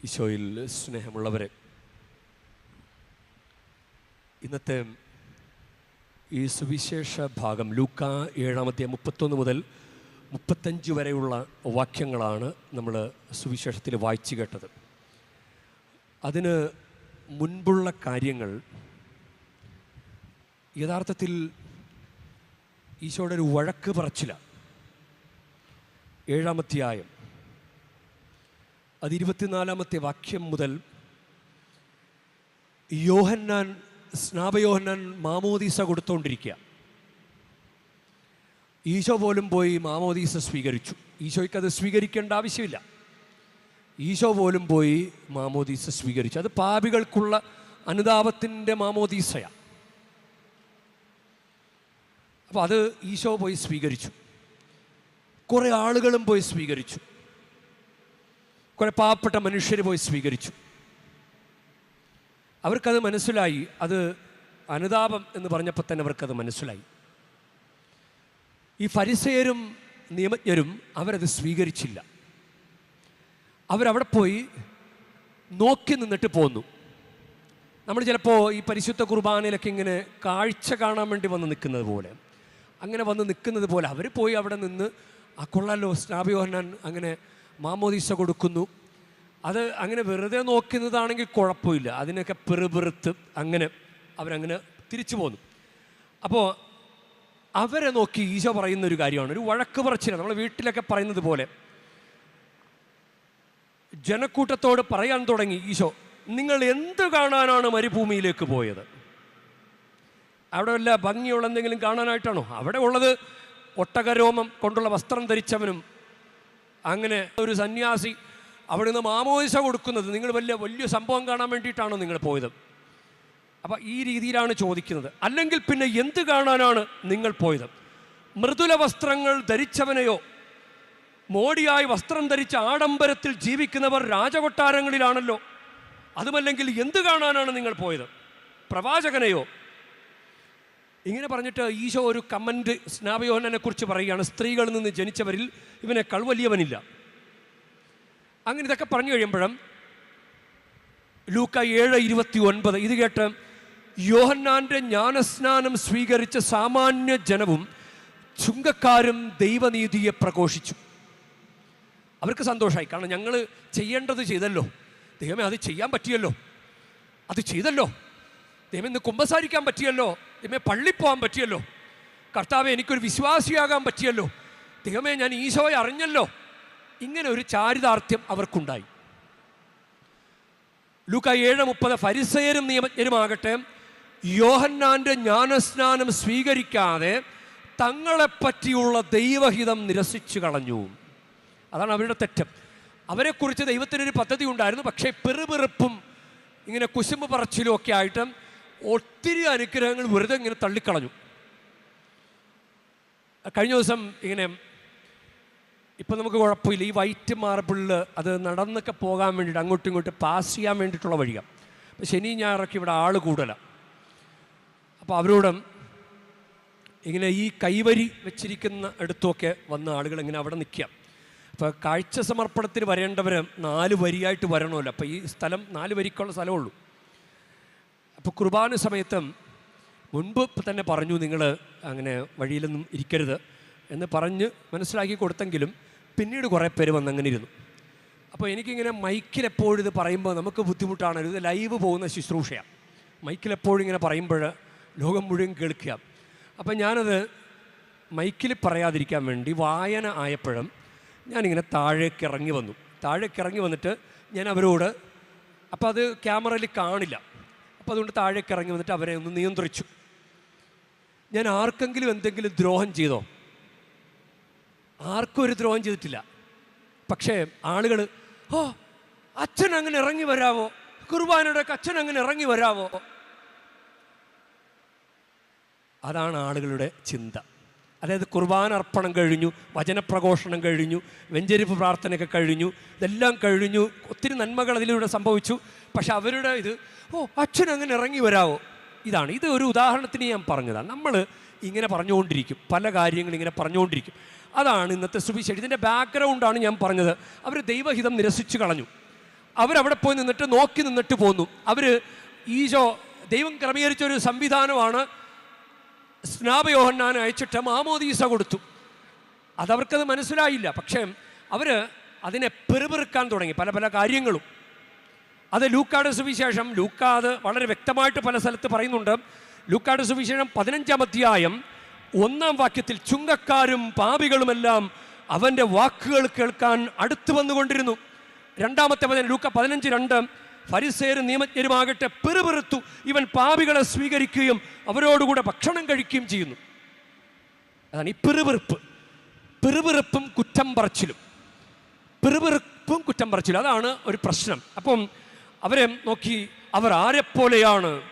ഈശോയിൽ സ്നേഹമുള്ളവരെ ഇന്നത്തെ ഈ സുവിശേഷ ഭാഗം ലൂക്ക ഏഴാമത്തെ മുപ്പത്തൊന്ന് മുതൽ മുപ്പത്തഞ്ച് വരെയുള്ള വാക്യങ്ങളാണ് നമ്മൾ സുവിശേഷത്തിൽ വായിച്ചു കേട്ടത്. അതിന് മുൻപുള്ള കാര്യങ്ങൾ യഥാർത്ഥത്തിൽ ഈശോയുടെ ഒരു വഴക്ക് പറച്ചില്ല ഏഴാമധ്യായം അത് ഇരുപത്തിനാലാമത്തെ വാക്യം മുതൽ യോഹന്നാൻ സ്നാപയോഹന്നാൻ മാമോദീസ കൊടുത്തുകൊണ്ടിരിക്കുക ഈശോ പോലും പോയി മാമോദീസ സ്വീകരിച്ചു. ഈശോയ്ക്ക് അത് സ്വീകരിക്കേണ്ട ആവശ്യമില്ല. ഈശോ പോലും പോയി മാമോദീസ സ്വീകരിച്ചു. അത് പാപികൾക്കുള്ള അനുതാപത്തിന്റെ മാമോദീസയാണ് അപ്പോൾ അത് ഈശോ പോയി സ്വീകരിച്ചു. കുറേ ആളുകളും പോയി സ്വീകരിച്ചു. കുറേ പാവപ്പെട്ട മനുഷ്യർ പോയി സ്വീകരിച്ചു. അവർക്കത് മനസ്സിലായി. അത് അനുതാപം എന്ന് പറഞ്ഞപ്പോൾ തന്നെ അവർക്കത് മനസ്സിലായി. ഈ ഫരിസയരും നിയമജ്ഞരും അവരത് സ്വീകരിച്ചില്ല. അവരവിടെ പോയി നോക്കി നിന്നിട്ട് പോന്നു. നമ്മൾ ചിലപ്പോൾ ഈ പരിശുദ്ധ കുർബാനയിലൊക്കെ ഇങ്ങനെ കാഴ്ച കാണാൻ വേണ്ടി വന്ന് നിൽക്കുന്നത് പോലെ. അങ്ങനെ വന്ന് നിൽക്കുന്നത് പോലെ. അവർ പോയി അവിടെ നിന്ന് ആ കൊള്ളാലോ സ്നാബിയോഹനാൻ അങ്ങനെ മാമോദീസ കൊടുക്കുന്നു. അത് അങ്ങനെ വെറുതെ നോക്കുന്നതാണെങ്കിൽ കുഴപ്പമില്ല. അതിനൊക്കെ പെറുപെറുത്ത് അങ്ങനെ അവരങ്ങനെ തിരിച്ചു പോന്നു. അപ്പോൾ അവരെ നോക്കി ഈശോ പറയുന്ന ഒരു കാര്യമാണ്. ഒരു വഴക്ക് പറച്ചില്ല നമ്മൾ വീട്ടിലൊക്കെ പറയുന്നത് പോലെ. ജനക്കൂട്ടത്തോട് പറയാൻ തുടങ്ങി ഈശോ നിങ്ങൾ എന്ത് കാണാനാണ് മരുഭൂമിയിലേക്ക് പോയത്? അവിടെ വല്ല ഭംഗിയുള്ള എന്തെങ്കിലും കാണാനായിട്ടാണോ? അവിടെ ഉള്ളത് ഒട്ടകരോമം കൊണ്ടുള്ള വസ്ത്രം ധരിച്ചവനും അങ്ങനെ ഒരു സന്യാസി അവിടെ നിന്ന് മാമോദിസ കൊടുക്കുന്നത് നിങ്ങൾ വലിയ വലിയ സംഭവം കാണാൻ വേണ്ടിയിട്ടാണോ നിങ്ങൾ പോയത്? അപ്പം ഈ രീതിയിലാണ് ചോദിക്കുന്നത്. അല്ലെങ്കിൽ പിന്നെ എന്ത് കാണാനാണ് നിങ്ങൾ പോയത്? മൃദുല വസ്ത്രങ്ങൾ ധരിച്ചവനെയോ? മോടിയായി വസ്ത്രം ധരിച്ച ആഡംബരത്തിൽ ജീവിക്കുന്നവർ രാജകൊട്ടാരങ്ങളിലാണല്ലോ. അതുമല്ലെങ്കിൽ എന്ത് കാണാനാണ് നിങ്ങൾ പോയത്? പ്രവാചകനെയോ? ഇങ്ങനെ പറഞ്ഞിട്ട് ഈശോ ഒരു കമന്റ് സ്നാപയോഹനെ കുറിച്ച് പറയുകയാണ്. സ്ത്രീകളിൽ നിന്ന് ജനിച്ചവരിൽ ഇവനേക്കാൾ വലിയവനില്ല അങ്ങനെ ഇതൊക്കെ പറഞ്ഞു കഴിയുമ്പോഴും ലൂക്ക ഏഴ് ഇരുപത്തി ഒൻപത് ഇത് കേട്ട് യോഹന്നാന്റെ ജ്ഞാനസ്നാനം സ്വീകരിച്ച സാമാന്യ ജനവും ചുങ്കക്കാരും ദൈവനീതിയെ പ്രഘോഷിച്ചു. അവർക്ക് സന്തോഷമായി കാരണം ഞങ്ങൾ ചെയ്യേണ്ടത് ചെയ്തല്ലോ. ദൈവമേ അത് ചെയ്യാൻ പറ്റിയല്ലോ. അത് ചെയ്തല്ലോ. ദൈവം ഇന്ന് കുമ്പസാരിക്കാൻ പറ്റിയല്ലോ. ദൈവമേ പള്ളി പോകാൻ പറ്റിയല്ലോ. കർത്താവെ എനിക്കൊരു വിശ്വാസിയാകാൻ പറ്റിയല്ലോ. ദൈവമേ ഞാൻ ഈശോയെ അറിഞ്ഞല്ലോ. ഇങ്ങനെ ഒരു ചാരിതാർത്ഥ്യം അവർക്കുണ്ടായി. ലൂക്ക ഏഴ് മുപ്പത് ഫരിസയരും നിയമജ്ഞരുമാകട്ടെ യോഹന്നാന്റെ ജ്ഞാനസ്നാനം സ്വീകരിക്കാതെ തങ്ങളെപ്പറ്റിയുള്ള ദൈവഹിതം നിരസിച്ചു കളഞ്ഞു. അതാണ് അവരുടെ തെറ്റ്. അവരെക്കുറിച്ച് ദൈവത്തിനൊരു പദ്ധതി ഉണ്ടായിരുന്നു. പക്ഷേ പെറുപെറുപ്പും ഇങ്ങനെ കുശുമ്പ് പറച്ചിലും ഒക്കെ ആയിട്ട് ഒത്തിരി അനുഗ്രഹങ്ങൾ വെറുതെ ഇങ്ങനെ തള്ളിക്കളഞ്ഞു. കഴിഞ്ഞ ദിവസം ഇങ്ങനെ ഇപ്പം നമുക്ക് കുഴപ്പമില്ല. ഈ വൈറ്റ് മാർബിളിൽ അത് നടന്നൊക്കെ പോകാൻ വേണ്ടിയിട്ട് അങ്ങോട്ടും ഇങ്ങോട്ട് പാസ് ചെയ്യാൻ വേണ്ടിയിട്ടുള്ള വഴിയാണ് അപ്പം ശനി ഞായറൊക്കെ ഇവിടെ ആൾ കൂടുതലാണ് അപ്പോൾ അവരോടും ഇങ്ങനെ ഈ കൈവരി വെച്ചിരിക്കുന്ന അടുത്തൊക്കെ വന്ന ആളുകൾ ഇങ്ങനെ അവിടെ നിൽക്കുക. അപ്പോൾ കാഴ്ച സമർപ്പണത്തിന് വരേണ്ടവർ നാല് വരിയായിട്ട് വരണമല്ലോ. അപ്പോൾ ഈ സ്ഥലം നാല് വരിക്കുള്ള സ്ഥലമുള്ളൂ അപ്പോൾ കുർബാന സമയത്തും മുൻപ് തന്നെ പറഞ്ഞു നിങ്ങൾ അങ്ങനെ വഴിയിലൊന്നും ഇരിക്കരുത് എന്ന് പറഞ്ഞ് മനസ്സിലാക്കി കൊടുത്തെങ്കിലും പിന്നീട് കുറേ പേര് വന്നങ്ങനെ ഇരുന്നു. അപ്പോൾ എനിക്കിങ്ങനെ മൈക്കിൽ എപ്പോഴും ഇത് പറയുമ്പോൾ നമുക്ക് ബുദ്ധിമുട്ടാണ്. ഇത് ലൈവ് പോകുന്ന ശുശ്രൂഷയാണ് മൈക്കിൽ എപ്പോഴും ഇങ്ങനെ പറയുമ്പോൾ ലോകം മുഴുവൻ കേൾക്കുക. അപ്പം ഞാനത് മൈക്കിൽ പറയാതിരിക്കാൻ വേണ്ടി വായന ആയപ്പോഴും ഞാനിങ്ങനെ താഴേക്ക് ഇറങ്ങി വന്നു. താഴേക്ക് ഇറങ്ങി വന്നിട്ട് ഞാൻ അവരോട് അപ്പോൾ അത് ക്യാമറയിൽ കാണില്ല. അപ്പോൾ അതുകൊണ്ട് താഴേക്ക് ഇറങ്ങി വന്നിട്ട് അവരെ ഒന്ന് നിയന്ത്രിച്ചു. ഞാൻ ആർക്കെങ്കിലും എന്തെങ്കിലും ദ്രോഹം ചെയ്തോ? ആർക്കും ഒരു ദ്രോഹം ചെയ്തിട്ടില്ല. പക്ഷേ ആളുകൾ ഓ അച്ഛൻ അങ്ങനെ ഇറങ്ങി വരാവോ? കുർബാനയുടെ അച്ഛൻ അങ്ങനെ ഇറങ്ങി വരാവോ? അതാണ് ആളുകളുടെ ചിന്ത. അതായത് കുർബാന അർപ്പണം കഴിഞ്ഞു വചനപ്രഘോഷണം കഴിഞ്ഞു വെഞ്ചരിപ്പ് പ്രാർത്ഥനയൊക്കെ കഴിഞ്ഞു ഇതെല്ലാം കഴിഞ്ഞു. ഒത്തിരി നന്മകൾ അതിലൂടെ സംഭവിച്ചു. പക്ഷെ അവരുടെ ഇത് ഓ അച്ഛൻ അങ്ങനെ ഇറങ്ങി വരാവോ? ഇതാണ്. ഇത് ഒരു ഉദാഹരണത്തിന് ഞാൻ പറഞ്ഞതാണ്. നമ്മൾ ഇങ്ങനെ പറഞ്ഞുകൊണ്ടിരിക്കും. പല കാര്യങ്ങളും ഇങ്ങനെ പറഞ്ഞുകൊണ്ടിരിക്കും. അതാണ് ഇന്നത്തെ സുവിശേഷം. ഇതിന്റെ ബാക്ക്ഗ്രൗണ്ടാണ് ഞാൻ പറഞ്ഞത്. അവർ ദൈവഹിതം നിരസിച്ചു കളഞ്ഞു. അവരവിടെ പോയി നിന്നിട്ട് നോക്കി നിന്നിട്ട് പോന്നു. അവർ ഈശോ ദൈവം ക്രമീകരിച്ച ഒരു സംവിധാനമാണ്. സ്നാപയോഹന്നാൻ അയച്ചിട്ട് മാമോദീസ കൊടുത്തു. അതവർക്കത് മനസ്സിലായില്ല. പക്ഷേ അവർ അതിനെ പെറുപെറുക്കാൻ തുടങ്ങി പല പല കാര്യങ്ങളും. അത് ലൂക്കാട് സുവിശേഷം ലൂക്ക അത് വളരെ വ്യക്തമായിട്ട് പല സ്ഥലത്ത് പറയുന്നുണ്ട്. ലൂക്കാട് സുവിശേഷം പതിനഞ്ചാം അധ്യായം ഒന്നാം വാക്യത്തിൽ ചുങ്കക്കാരും പാപികളുമെല്ലാം അവന്റെ വാക്കുകൾ കേൾക്കാൻ അടുത്തു വന്നുകൊണ്ടിരുന്നു. രണ്ടാമത്തെ പതിനഞ്ച് ലൂക്ക പതിനഞ്ച് രണ്ട് ഫരിസേരും നിയമജ്ഞരുമാകട്ടെ പെറുപെറുത്തു ഇവൻ പാപികളെ സ്വീകരിക്കുകയും അവരോടുകൂടെ ഭക്ഷണം കഴിക്കുകയും ചെയ്യുന്നു. അതാണ് ഈ പെറുപെറുപ്പ്. പെറുപെറുപ്പും കുറ്റം പറച്ചിലും. പെറുപെറുപ്പും കുറ്റം പറച്ചിലും. അതാണ് ഒരു പ്രശ്നം. അപ്പം അവരെ നോക്കി അവർ ആരെപ്പോലെയാണ്?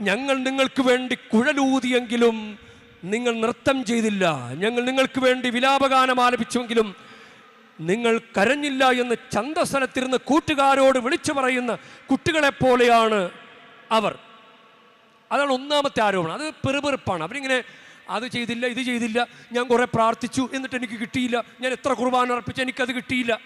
ഞങ്ങൾ നിങ്ങൾക്ക് വേണ്ടി കുഴലൂതിയെങ്കിലും നിങ്ങൾ നൃത്തം ചെയ്തില്ല. ഞങ്ങൾ നിങ്ങൾക്ക് വേണ്ടി വിലാപഗാനം ആലപിച്ചുവെങ്കിലും നിങ്ങൾ കരഞ്ഞില്ല എന്ന് ചന്തസ്ഥലത്തിരുന്ന് കൂട്ടുകാരോട് വിളിച്ചു പറയുന്ന കുട്ടികളെപ്പോലെയാണ് അവർ. അതാണ് ഒന്നാമത്തെ ആരോപണം. അത് പെറുപെറുപ്പാണ്. അവരിങ്ങനെ അത് ചെയ്തില്ല ഇത് ചെയ്തില്ല ഞാൻ കുറേ പ്രാർത്ഥിച്ചു എന്നിട്ട് എനിക്ക് കിട്ടിയില്ല ഞാൻ എത്ര കുർബാന അർപ്പിച്ചു എനിക്കത് കിട്ടിയില്ല.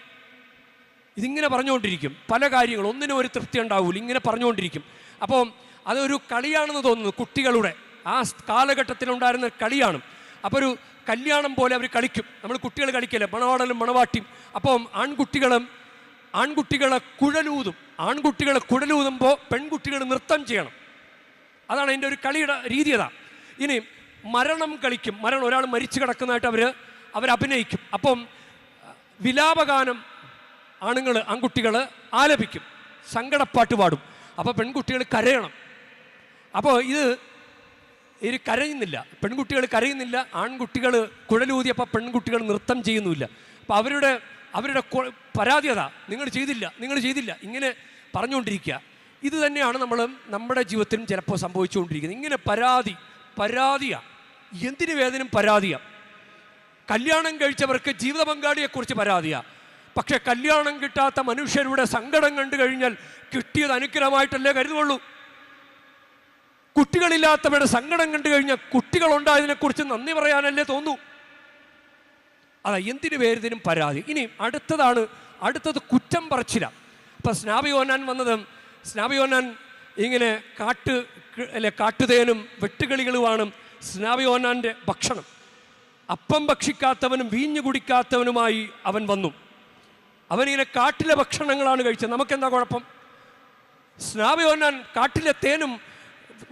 ഇതിങ്ങനെ പറഞ്ഞുകൊണ്ടിരിക്കും. പല കാര്യങ്ങളും ഒന്നിനും ഒരു തൃപ്തി ഉണ്ടാവില്ല ഇങ്ങനെ പറഞ്ഞുകൊണ്ടിരിക്കും. അപ്പോൾ അതൊരു കളിയാണെന്ന് തോന്നുന്നു കുട്ടികളുടെ. ആ കാലഘട്ടത്തിലുണ്ടായിരുന്ന കളിയാണ്. അപ്പോൾ ഒരു കല്യാണം പോലെ അവർ കളിക്കും. നമ്മൾ കുട്ടികൾ കളിക്കല്ലേ? മണവാടലും മണവാട്ടിയും. അപ്പം ആൺകുട്ടികളും ആൺകുട്ടികളെ കുഴലൂതും. ആൺകുട്ടികളെ കുഴലൂതുമ്പോൾ പെൺകുട്ടികൾ നൃത്തം ചെയ്യണം. അതാണ് അതിന്റെ ഒരു കളിയുടെ രീതി അതാ. ഇനി മരണം കളിക്കും. മരണം ഒരാൾ മരിച്ചു കിടക്കുന്നതായിട്ട് അവർ അഭിനയിക്കും. അപ്പം വിലാപഗാനം ആണുങ്ങൾ ആൺകുട്ടികൾ ആലപിക്കും. സങ്കടപ്പാട്ട് പാടും. അപ്പോൾ പെൺകുട്ടികൾ കരയണം. അപ്പോൾ ഇത് ഇത് കരയുന്നില്ല. പെൺകുട്ടികൾ കരയുന്നില്ല. ആൺകുട്ടികൾ കുഴലൂതിയപ്പോൾ പെൺകുട്ടികൾ നൃത്തം ചെയ്യുന്നില്ല അപ്പോൾ അവരുടെ അവരുടെ പരാതിയത നിങ്ങൾ ചെയ്തില്ല നിങ്ങൾ ചെയ്തില്ല. ഇങ്ങനെ പറഞ്ഞുകൊണ്ടിരിക്കുക. ഇത് തന്നെയാണ് നമ്മൾ നമ്മുടെ ജീവിതത്തിലും ചിലപ്പോൾ സംഭവിച്ചുകൊണ്ടിരിക്കുന്നത്. ഇങ്ങനെ പരാതി പരാതിയാണ് എന്തിനു വേദനും പരാതിയാണ് കല്യാണം കഴിച്ചവർക്ക് ജീവിത പങ്കാളിയെക്കുറിച്ച് പരാതിയാണ് പക്ഷെ കല്യാണം കിട്ടാത്ത മനുഷ്യരുടെ സങ്കടം കണ്ടു കഴിഞ്ഞാൽ കിട്ടിയത് അനുഗ്രഹമായിട്ടല്ലേ കരുതുള്ളൂ കുട്ടികളില്ലാത്തവരുടെ സങ്കടം കണ്ടു കഴിഞ്ഞാൽ കുട്ടികളുണ്ടായതിനെക്കുറിച്ച് നന്ദി പറയാനല്ലേ തോന്നൂ. അതാ എന്തിനു പേരിതിനും പരാതി? ഇനി അടുത്തതാണ് അടുത്തത് കുറ്റം പറച്ചില. അപ്പം സ്നാപിയോനാൻ വന്നത് സ്നാപിയോനാൻ ഇങ്ങനെ കാട്ട് അല്ലെ കാട്ടുതേനും വെട്ടുകിളികളുമാണ് സ്നാപിയോനാന്റെ ഭക്ഷണം. അപ്പം ഭക്ഷിക്കാത്തവനും വീഞ്ഞു കുടിക്കാത്തവനുമായി അവൻ വന്നു. അവനിങ്ങനെ കാട്ടിലെ ഭക്ഷണങ്ങളാണ് കഴിച്ചത്. നമുക്കെന്താ കുഴപ്പം? സ്നാപിയോനാൻ കാട്ടിലെ തേനും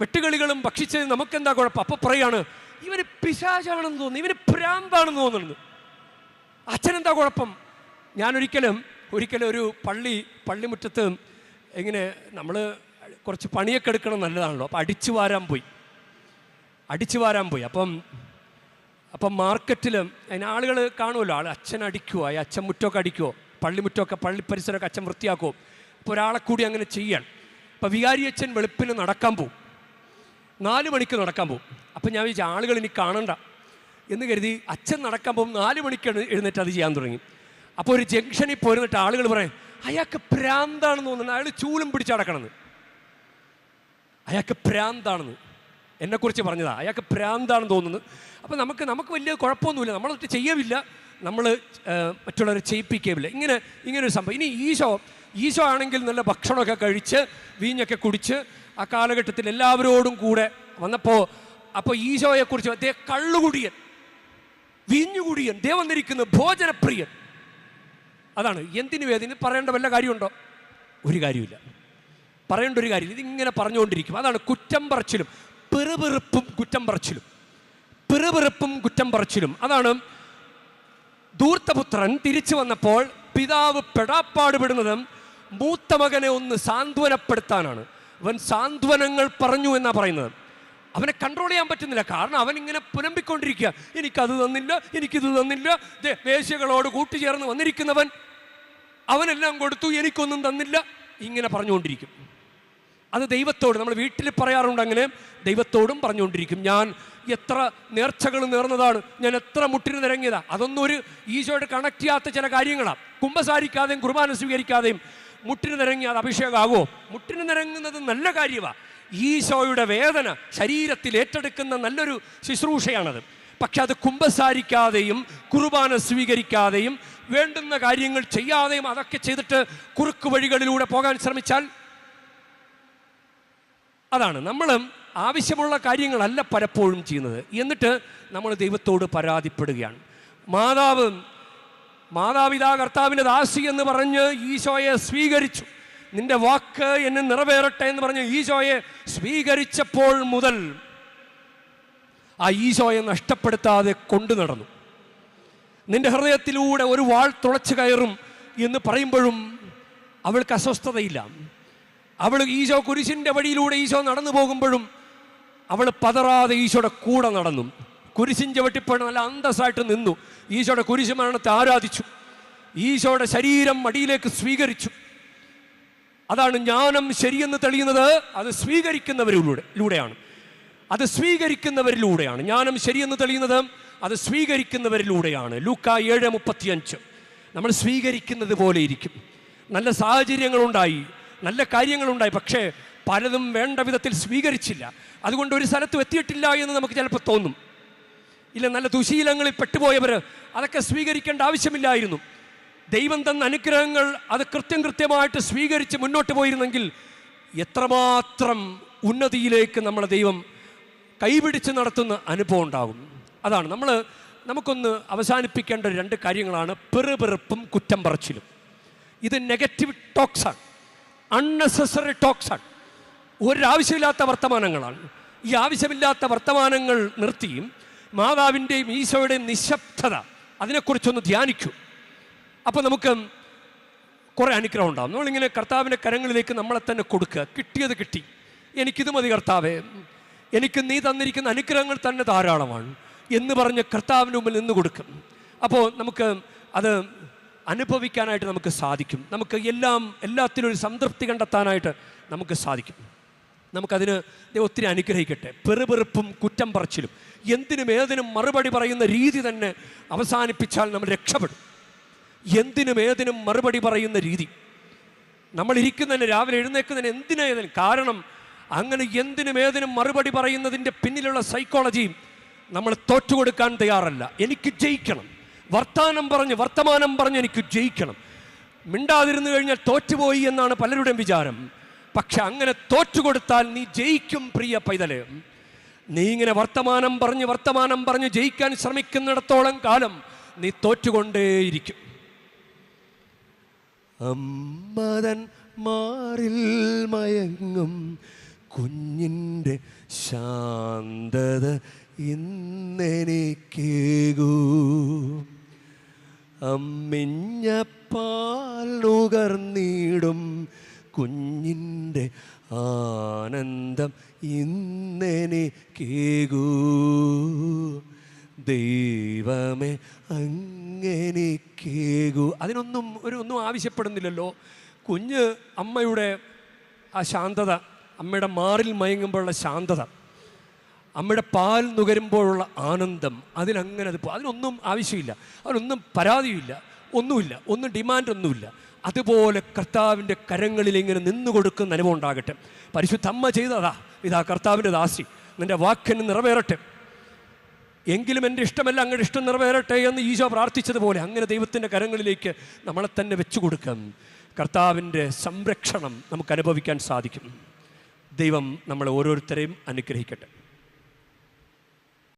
വെട്ടുകളികളും ഭക്ഷിച്ചത് നമുക്കെന്താ കുഴപ്പം? അപ്പൊ പറയാണ് ഇവന് പിശാചാണെന്ന് തോന്നുന്നു ഇവന് ഭ്രാന്താണെന്ന് തോന്നുന്നത് അച്ഛനെന്താ കുഴപ്പം? ഞാനൊരിക്കലും ഒരിക്കലും ഒരു പള്ളി പള്ളിമുറ്റത്ത് ഇങ്ങനെ നമ്മൾ കുറച്ച് പണിയൊക്കെ എടുക്കണം നല്ലതാണല്ലോ. അപ്പം അടിച്ചു വാരാൻ പോയി. അടിച്ചു വാരാൻ പോയി. അപ്പം അപ്പം മാർക്കറ്റിൽ അതിന് ആളുകൾ കാണുമല്ലോ. ആൾ അച്ഛൻ അടിക്കുമോ ഈ അച്ഛൻ മുറ്റമൊക്കെ അടിക്കുമോ പള്ളിമുറ്റമൊക്കെ പള്ളി പരിസരമൊക്കെ അച്ഛൻ വൃത്തിയാക്കുമോ അപ്പോൾ ഒരാളെ കൂടി അങ്ങനെ ചെയ്യാൻ. അപ്പോൾ വികാരി അച്ഛൻ വെളുപ്പിന് നടക്കാൻ പോകും നാല് മണിക്ക് നടക്കാൻ പോകും. അപ്പം ഞാൻ വിചാരിച്ചു ആളുകൾ ഇനി കാണണ്ട. എന്ന് കരുതി അച്ഛൻ നടക്കാൻ പോകും നാല് മണിക്ക് എഴുന്നേറ്റ് അത് ചെയ്യാൻ തുടങ്ങി. അപ്പോൾ ഒരു ജംഗ്ഷനിൽ പോരുന്നിട്ട് ആളുകൾ പറയും അയാൾക്ക് പ്രാന്താണെന്ന് തോന്നുന്നു. അയാൾ ചൂലും പിടിച്ചടക്കണമെന്ന് അയാൾക്ക് പ്രാന്താണെന്ന്. എന്നെക്കുറിച്ച് പറഞ്ഞതാണ് അയാൾക്ക് പ്രാന്താണെന്ന് തോന്നുന്നു. അപ്പോൾ നമുക്ക് നമുക്ക് വലിയ കുഴപ്പമൊന്നുമില്ല. നമ്മളൊട്ട് ചെയ്യവില്ല. നമ്മൾ മറ്റുള്ളവരെ ചെയ്യിപ്പിക്കുകയില്ല ഇങ്ങനെ ഇങ്ങനെ ഒരു സംഭവം. ഇനി ഈശോ ഈശോ ആണെങ്കിൽ നല്ല ഭക്ഷണമൊക്കെ കഴിച്ച് വീഞ്ഞൊക്കെ കുടിച്ച് ആ കാലഘട്ടത്തിൽ എല്ലാവരോടും കൂടെ വന്നപ്പോൾ അപ്പോൾ ഈശോയെക്കുറിച്ച് അദ്ദേഹം കള്ളുകുടിയൻ വീഞ്ഞുകുടിയൻ ദേ വന്നിരിക്കുന്നു ഭോജനപ്രിയൻ. അതാണ് എന്തിനു വേദന? പറയേണ്ട വല്ല കാര്യമുണ്ടോ? ഒരു കാര്യമില്ല. പറയേണ്ട ഒരു കാര്യം ഇതിങ്ങനെ പറഞ്ഞുകൊണ്ടിരിക്കും. അതാണ് കുറ്റം പറച്ചിലും പെറുപെറുപ്പും കുറ്റം പറച്ചിലും പെറുപെറുപ്പും കുറ്റം പറച്ചിലും അതാണ് ദൂർത്തപുത്രൻ തിരിച്ചു വന്നപ്പോൾ പിതാവ് പെടാപ്പാടുപെടുന്നതും മൂത്ത മകനെ ഒന്ന് സാന്ത്വനപ്പെടുത്താനാണ്. അവൻ സാന്ത്വനങ്ങൾ പറഞ്ഞു എന്നാണ് പറയുന്നത്. അവനെ കൺട്രോൾ ചെയ്യാൻ പറ്റുന്നില്ല. കാരണം അവൻ ഇങ്ങനെ പുലമ്പിക്കൊണ്ടിരിക്കുക. എനിക്കത് തന്നില്ല എനിക്കിത് തന്നില്ല. വേശ്യകളോട് കൂട്ടുചേർന്ന് വന്നിരിക്കുന്നവൻ അവനെല്ലാം കൊടുത്തു എനിക്കൊന്നും തന്നില്ല. ഇങ്ങനെ പറഞ്ഞുകൊണ്ടിരിക്കും. അത് ദൈവത്തോട് നമ്മൾ വീട്ടിൽ പറയാറുണ്ട് അങ്ങനെ ദൈവത്തോടും പറഞ്ഞുകൊണ്ടിരിക്കും. ഞാൻ എത്ര നേർച്ചകൾ നേർന്നതാണ് ഞാൻ എത്ര മുട്ടിന് നിരങ്ങിയതാണ് അതൊന്നും ഒരു ഈശോയുടെ കണക്ട് ചെയ്യാത്ത ചില കാര്യങ്ങളാണ് കുംഭസാരിക്കാതെയും കുർബാന സ്വീകരിക്കാതെയും മുട്ടിന് നിരങ്ങി അത് അഭിഷേകമാകുമോ മുട്ടിന് നിരങ്ങുന്നത് നല്ല കാര്യമാണ് ഈശോയുടെ വേദന ശരീരത്തിൽ ഏറ്റെടുക്കുന്ന നല്ലൊരു ശുശ്രൂഷയാണത്. പക്ഷെ അത് കുമ്പസാരിക്കാതെയും കുർബാന സ്വീകരിക്കാതെയും വേണ്ടുന്ന കാര്യങ്ങൾ ചെയ്യാതെയും അതൊക്കെ ചെയ്തിട്ട് കുറുക്ക് വഴികളിലൂടെ പോകാൻ ശ്രമിച്ചാൽ അതാണ്. നമ്മൾ ആവശ്യമുള്ള കാര്യങ്ങളല്ല പലപ്പോഴും ചെയ്യുന്നത്. എന്നിട്ട് നമ്മൾ ദൈവത്തോട് പരാതിപ്പെടുകയാണ്. മാതാവ് മാതാപിതാ കർത്താവിന്റെ ദാസി എന്ന് പറഞ്ഞ് ഈശോയെ സ്വീകരിച്ചു. നിന്റെ വാക്ക് എന്നെ നിറവേറട്ടെ എന്ന് പറഞ്ഞ് ഈശോയെ സ്വീകരിച്ചപ്പോൾ മുതൽ ആ ഈശോയെ നഷ്ടപ്പെടുത്താതെ കൊണ്ടു നടന്നു. നിന്റെ ഹൃദയത്തിലൂടെ ഒരു വാൾ തുളച്ചു കയറും എന്ന് പറയുമ്പോഴും അവൾക്ക് അസ്വസ്ഥതയില്ല. അവൾ ഈശോ കുരിശിന്റെ വഴിയിലൂടെ ഈശോ നടന്നു പോകുമ്പോഴും അവൾ പതറാതെ ഈശോയുടെ കൂടെ നടന്നു. കുരിശിൻ ചവിട്ടിപ്പോഴും നല്ല അന്തസ്സായിട്ട് നിന്നു. ഈശോയുടെ കുരിശുമരണത്തെ ആരാധിച്ചു. ഈശോയുടെ ശരീരം മടിയിലേക്ക് സ്വീകരിച്ചു. അതാണ് ജ്ഞാനം ശരിയെന്ന് തെളിയുന്നത്. അത് സ്വീകരിക്കുന്നവരിലൂടെ ലൂടെയാണ്. അത് സ്വീകരിക്കുന്നവരിലൂടെയാണ്. ജ്ഞാനം ശരിയെന്ന് തെളിയുന്നത് അത് സ്വീകരിക്കുന്നവരിലൂടെയാണ്. ലൂക്ക ഏഴ് മുപ്പത്തിയഞ്ച്. നമ്മൾ സ്വീകരിക്കുന്നത് പോലെ ഇരിക്കും. നല്ല സാഹചര്യങ്ങളുണ്ടായി. നല്ല കാര്യങ്ങളുണ്ടായി. പക്ഷേ പലതും വേണ്ട വിധത്തിൽ സ്വീകരിച്ചില്ല. അതുകൊണ്ട് ഒരു സ്ഥലത്തും എത്തിയിട്ടില്ല എന്ന് നമുക്ക് ചിലപ്പോൾ തോന്നും. ഇല്ല നല്ല ദുശീലങ്ങളിൽ പെട്ടുപോയവർ അതൊക്കെ സ്വീകരിക്കേണ്ട ആവശ്യമില്ലായിരുന്നു. ദൈവം തന്ന അനുഗ്രഹങ്ങൾ അത് കൃത്യം കൃത്യമായിട്ട് സ്വീകരിച്ച് മുന്നോട്ട് പോയിരുന്നെങ്കിൽ എത്രമാത്രം ഉന്നതിയിലേക്ക് നമ്മളെ ദൈവം കൈപിടിച്ച് നടത്തുന്ന അനുഭവം ഉണ്ടാകും. അതാണ് നമ്മൾ നമുക്കൊന്ന് അവസാനിപ്പിക്കേണ്ട രണ്ട് കാര്യങ്ങളാണ് പെറുപെറുപ്പും കുറ്റം പറച്ചിലും. ഇത് നെഗറ്റീവ് ടോക്സാണ് അൺനെസസറി ടോക്സാണ് ഒരാവശ്യമില്ലാത്ത വർത്തമാനങ്ങളാണ്. ഈ ആവശ്യമില്ലാത്ത വർത്തമാനങ്ങൾ നിർത്തിയും മാതാവിന്റെയും ഈശോയുടെയും നിശബ്ദത അതിനെക്കുറിച്ചൊന്ന് ധ്യാനിക്കൂ. അപ്പോൾ നമുക്ക് കുറേ അനുഗ്രഹം ഉണ്ടാകും നമ്മളിങ്ങനെ കർത്താവിന്റെ കരങ്ങളിലേക്ക് നമ്മളെ തന്നെ കൊടുക്കുക. കിട്ടിയത് കിട്ടി. എനിക്കിത് മതി കർത്താവേ. എനിക്ക് നീ തന്നിരിക്കുന്ന അനുഗ്രഹങ്ങൾ തന്നെ ധാരാളമാണ് എന്ന് പറഞ്ഞ് കർത്താവിന്റെ മുമ്പിൽ നിന്ന് കൊടുക്കും. അപ്പോൾ നമുക്ക് അത് അനുഭവിക്കാനായിട്ട് നമുക്ക് സാധിക്കും. നമുക്ക് എല്ലാം എല്ലാത്തിനും ഒരു സംതൃപ്തി കണ്ടെത്താനായിട്ട് നമുക്ക് സാധിക്കും. നമുക്കതിന് ഒത്തിരി അനുഗ്രഹിക്കട്ടെ. പെറുപെറുപ്പും കുറ്റം പറച്ചിലും. എന്തിനും ഏതിനും മറുപടി പറയുന്ന രീതി തന്നെ അവസാനിപ്പിച്ചാൽ നമ്മൾ രക്ഷപ്പെടും. എന്തിനും ഏതിനും മറുപടി പറയുന്ന രീതി. നമ്മൾ ഇരിക്കുന്നതിന് രാവിലെ എഴുന്നേക്കുന്നതിന് എന്തിനും ഏതിനും. കാരണം അങ്ങനെ എന്തിനും ഏതിനും മറുപടി പറയുന്നതിന്റെ പിന്നിലുള്ള സൈക്കോളജിയും നമ്മൾ തോറ്റുകൊടുക്കാൻ തയ്യാറല്ല. എനിക്ക് ജയിക്കണം. വർത്തമാനം പറഞ്ഞ് വർത്തമാനം പറഞ്ഞ് എനിക്ക് ജയിക്കണം. മിണ്ടാതിരുന്നു കഴിഞ്ഞാൽ തോറ്റുപോയി എന്നാണ് പലരുടെയും വിചാരം. പക്ഷെ അങ്ങനെ തോറ്റുകൊടുത്താൽ നീ ജയിക്കും പ്രിയ പൈതൽ. നീ ഇങ്ങനെ വർത്തമാനം പറഞ്ഞ് വർത്തമാനം പറഞ്ഞ് ജയിക്കാൻ ശ്രമിക്കുന്നിടത്തോളം കാലം നീ തോറ്റുകൊണ്ടേയിരിക്കും. അമ്മതൻ മാറിൽ മയങ്ങും കുഞ്ഞിന്റെ ശാന്തത ഇന്നെനിക്കേകൂ. അമ്മിഞ്ഞ പാൽ നുകർന്നിടും കുഞ്ഞിന്റെ ആനന്ദം ഇന്നെനിക്കേകൂ. ദൈവമേ അങ്ങനെക്കേകൂ. അതിനൊന്നും ഒരു ഒന്നും ആവശ്യപ്പെടുന്നില്ലല്ലോ. കുഞ്ഞ് അമ്മയുടെ ആ ശാന്തത അമ്മയുടെ മാറിൽ മയങ്ങുമ്പോഴുള്ള ശാന്തത അമ്മയുടെ പാൽ നുകരുമ്പോഴുള്ള ആനന്ദം അതിനങ്ങനെ അത് അതിനൊന്നും ആവശ്യമില്ല. അതിനൊന്നും പരാതിയില്ല ഒന്നുമില്ല. ഒന്നും ഡിമാൻഡ് ഒന്നുമില്ല അതുപോലെ കർത്താവിന്റെ കരങ്ങളിൽ ഇങ്ങനെ നിന്നു കൊടുക്കുന്ന അനുഭവം ഉണ്ടാകട്ടെ. പരിശുദ്ധ അമ്മ ചെയ്തതാ. ഇതാ കർത്താവിന്റെ ദാസി. നിന്റെ വാക്കിന് നിറവേറട്ടെ. എങ്കിലും എന്റെ ഇഷ്ടമല്ല അങ്ങയുടെ ഇഷ്ടം നിറവേറട്ടെ എന്ന് ഈശോ പ്രാർത്ഥിച്ചതുപോലെ അങ്ങനെ ദൈവത്തിന്റെ കരങ്ങളിലേക്ക് നമ്മളെ തന്നെ വെച്ചു കൊടുക്കാം കർത്താവിന്റെ സംരക്ഷണം നമുക്ക് അനുഭവിക്കാൻ സാധിക്കും. ദൈവം നമ്മളെ ഓരോരുത്തരെയും അനുഗ്രഹിക്കട്ടെ.